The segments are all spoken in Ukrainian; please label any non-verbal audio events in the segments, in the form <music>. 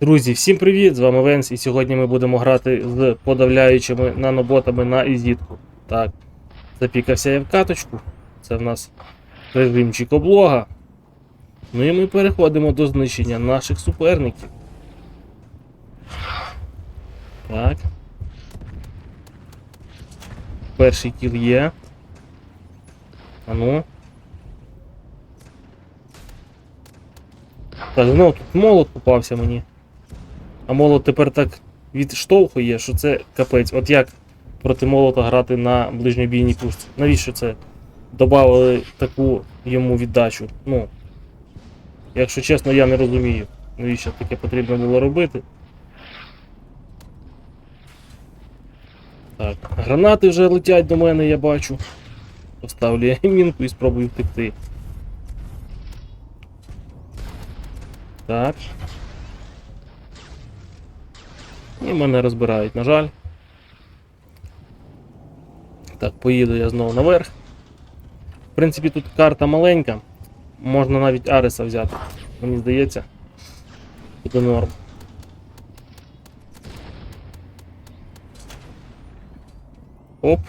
Друзі, всім привіт! З вами Венс, і сьогодні ми будемо грати з подавляючими наноботами на ізітку. Так, запікався я в каточку. Це в нас режимчик облога. Ну і ми переходимо до знищення наших суперників. Так. Перший кіл є. А ну. Так, знову тут молот попався мені. А молот тепер так відштовхує, що це капець. От як проти молота грати на ближньобійній пушці? Навіщо це? Добавили таку йому віддачу. Ну. Якщо чесно, я не розумію, навіщо таке потрібно було робити. Так, гранати вже летять до мене, я бачу. Поставлю я мінку і спробую втекти. Так. І мене розбирають, на жаль. Так, поїду я знову наверх. В принципі, тут карта маленька. Можна навіть Ареса взяти. Мені здається. Буде норм. Оп.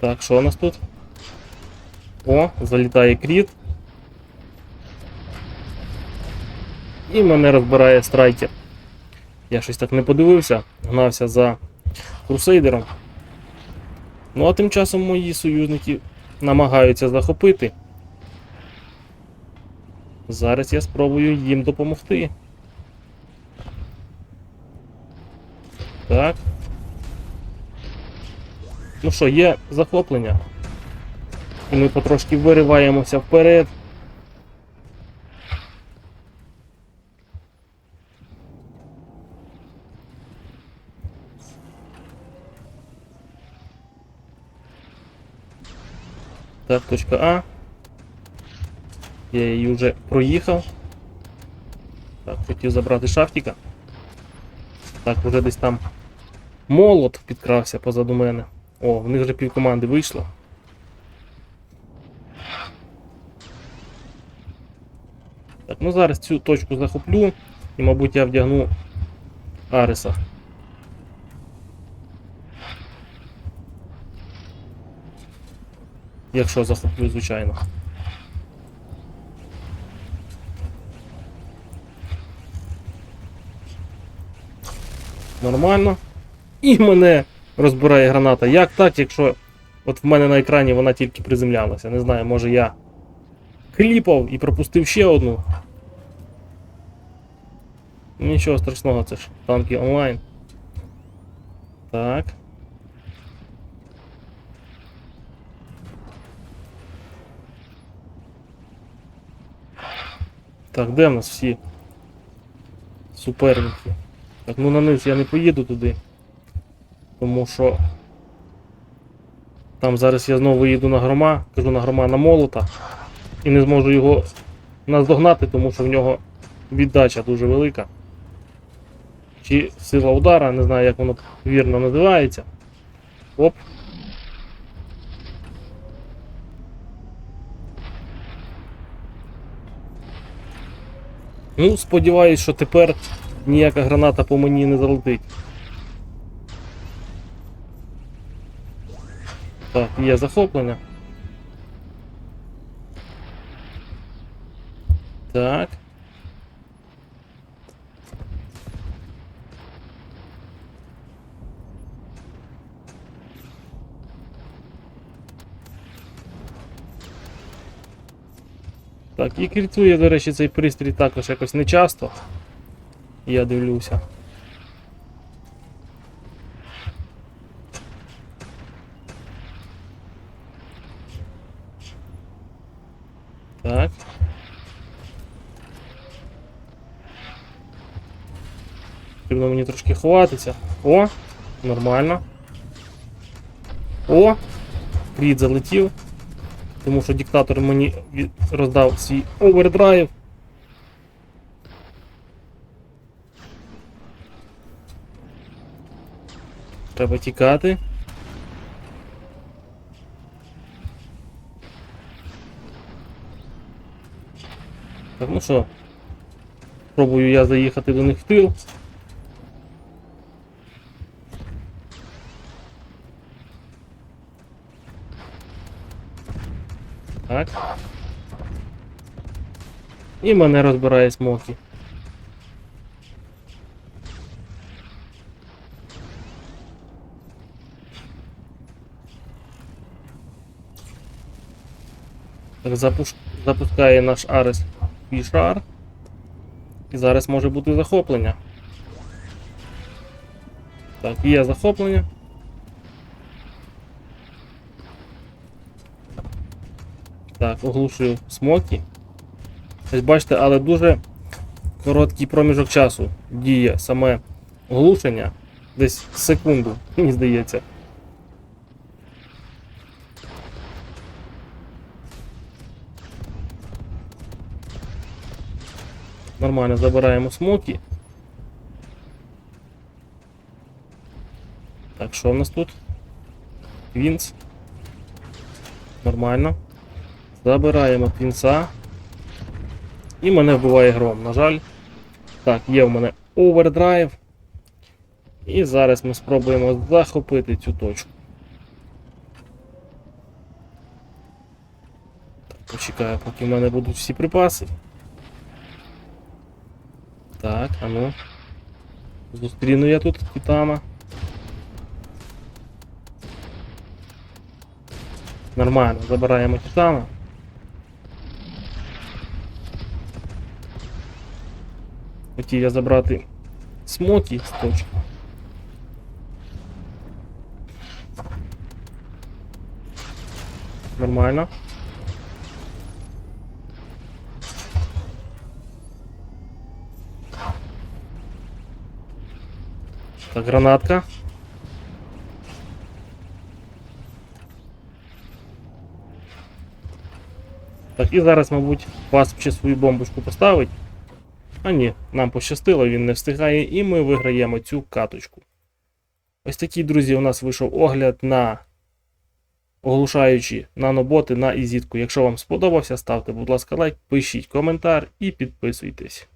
Так, що у нас тут? О, залітає кріт. І мене розбирає страйкер. Я щось так не подивився, гнався за крусейдером. Ну а тим часом мої союзники намагаються захопити. Зараз я спробую їм допомогти. Так. Ну що, є захоплення. І ми потрошки вириваємося вперед. Так, точка А. Я її вже проїхав. Так, хотів забрати шафтика. Так, вже десь там молот підкрався позаду мене. О, в них вже півкоманди вийшло. Так, ну зараз цю точку захоплю і, мабуть, я вдягну Ареса. Якщо захоплю, звичайно. Нормально. І мене розбирає граната. Як так, якщо от в мене на екрані вона тільки приземлялася. Не знаю, може я кліпав і пропустив ще одну. Нічого страшного, це ж танки онлайн. Так. Так, де в нас всі суперники? Так, ну на низ я не поїду туди. Тому що там зараз я знову їду на грома, кажу на грома на молота і не зможу його наздогнати, тому що в нього віддача дуже велика. Чи сила удара, не знаю як воно вірно називається. Оп. Ну, сподіваюсь, що тепер ніяка граната по мені не залетить. Так, є захоплення. Так. Так, і критує, до речі, цей пристрій також якось не часто. Я дивлюся. Так. Потрібно мені трошки ховатися. О, нормально. О! Кріт залетів. Тому що диктатор мені роздав свій овердрайв. Треба тікати. Так, ну що, спробую я заїхати до них в тил. Так. І мене розбирає смокі. Так, запуш... запускає наш Арес Фішар. І зараз може бути захоплення. Так, є захоплення. Так, оглушую смокі. Ось бачите, але дуже короткий проміжок часу діє саме оглушення. Десь секунду, <laughs> мені здається. Нормально забираємо смоки. Так, що в нас тут? Квінс. Нормально. Забираємо квінса. І мене вбиває гром, на жаль. Так, є в мене овердрайв. І зараз ми спробуємо захопити цю точку. Почекаю, поки в мене будуть всі припаси. Так, а ну. Зустріну я тут Титана. Нормально, забираємо Титана. Хотів я забрати смокі з точки. Нормально. Так, гранатка. Так, і зараз, мабуть, Васп ще свою бомбочку поставить. А ні, нам пощастило, він не встигає, і ми виграємо цю каточку. Ось такий, друзі, у нас вийшов огляд на оглушаючі наноботи на ізітку. Якщо вам сподобався, ставте, будь ласка, лайк, пишіть коментар і підписуйтесь.